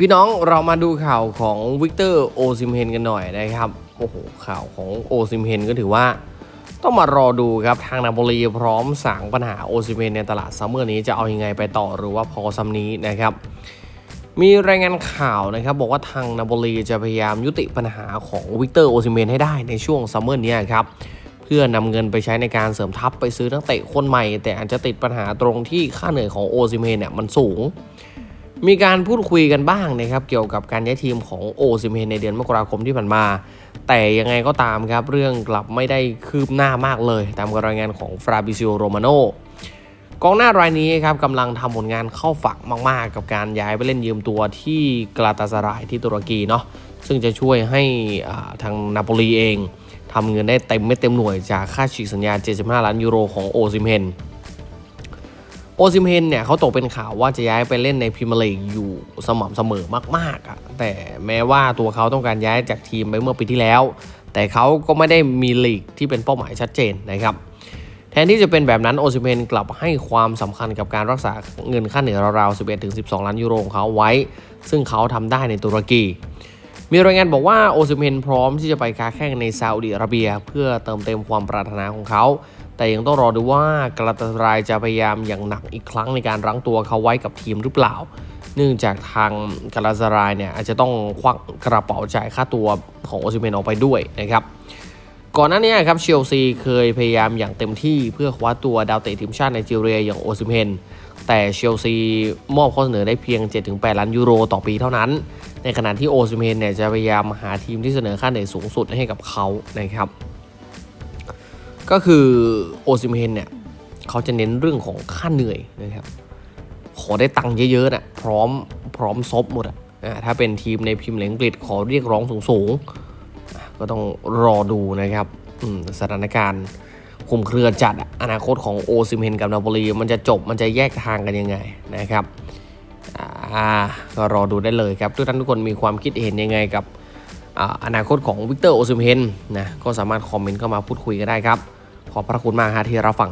พี่น้องเรามาดูข่าวของวิกเตอร์โอซิมเฮนกันหน่อยนะครับ โอ้โห ข่าวของโอซิมเฮนก็ถือว่า ต้องมารอดูครับทางนาโปลีพร้อมสางปัญหาโอซิมเฮนในตลาดซัมเมอร์นี้จะเอาอยัางไงไปต่อหรือว่าพอซัมนี้นะครับ มีรายงานข่าวนะครับ บอกว่าทางนาโปลีจะพยายามยุติปัญหาของวิกเตอร์โอซิเฮนให้ได้ในช่วงซัมเมอร์นี้ครับเพื่อนำเงินไปใช้ในการเสริมทัพไปซื้อนักเตะคนใหม่ แต่อาจจะติดปัญหาตรงที่ค่าเหนื่อยของโอซิเฮนเนี่ยมันสูง มีการพูดคุยกันบ้างนะครับเกี่ยวกับการย้ายทีมของโอซิเฮนในเดือนมกราคมที่ผ่านมา แต่ยังไงก็ตามครับ เรื่องกลับไม่ได้คืบหน้ามากเลย ตามรายงานของฟราบิซิโอโรมาโนกองหน้ารายนี้ครับกำลังทำผลงานเข้าฝักมาก ๆ กับการย้ายไปเล่นยืมตัวที่กลาตาสรายที่ตุรกีเนาะซึ่งจะช่วยให้ทางนาโปลีเองทำเงินได้เต็มไม่เต็มหน่วยจากค่าฉีกสัญญา 75 ล้านยูโรของโอซิเฮน โอซิมเฮนเนี่ยเขาตกเป็นข่าวว่าจะย้ายไปเล่นในพรีเมียร์ลีกอยู่สม่ำเสมอมากๆอะแต่แม้ว่าตัวเขาต้องการย้ายจากทีมไปเมื่อปีที่แล้ว แต่เขาก็ไม่ได้มีลีกที่เป็นเป้าหมายชัดเจนนะครับแทนที่จะเป็นแบบนั้นโอซิเฮนกลับให้ความสำคัญกับการรักษาเงินค่าเหนื่อยราวๆ 11-12 ล้านยูโรของเขาไว้ ซึ่งเขาทำได้ในตุรกี มีรายงานบอกว่าโอซิเฮนพร้อมที่จะไปค้าแข่งในซาอุดิอาระเบีย เพื่อเติมเต็มความปรารถนาของเขา แต่ยังต้องรอดูว่ากลาตารายจะพยายามอย่างหนักอีกครั้งในการรั้งตัวเขาไว้กับทีมหรือเปล่า เนื่องจากทางกาลาตารายเนี่ยอาจจะต้องควักกระเป๋าจ่ายค่าตัวของโอซิเฮนออกไปด้วยนะครับก่อนหน้านี้ครับเชลซีเคยพยายามอย่างเต็มที่เพื่อคว้าตัวดาวเตะทีมชาติไนจีเรียอย่างโอซิเฮนแต่เชลซีมอบข้อเสนอได้เพียง 7-8 ล้านยูโรต่อปีเท่านั้น ในขณะที่โอซิเฮนเนี่ยจะพยายามหาทีมที่เสนอค่าเหนื่อยสูงสุดให้กับเขานะครับ ก็คือโอซิเฮนเนี่ยเขาจะเน้นเรื่องของค่าเหนื่อยนะครับ ขอได้ตังค์เยอะๆนะพร้อมพร้อมซบหมดอะอ่าถ้าเป็นทีมในพรีเมียร์ลีกอังกฤษขอเรียกร้องสูงๆ ก็ต้องรอดูนะครับอืมสถานการณ์คุมเครือจัดอนาคตของโอซิเฮนกับนาโปลีมันจะจบมันจะแยกทางกันยังไงนะครับอ่าก็รอดูได้เลยครับ ทุกท่านทุกคนมีความคิดเห็นยังไงกับออนาคตของวิกเตอร์โอซิเฮนนะก็สามารถคอมเมนต์เข้ามาพูดคุยกันได้ครับ ขอบพระคุณมากฮะที่รับฟัง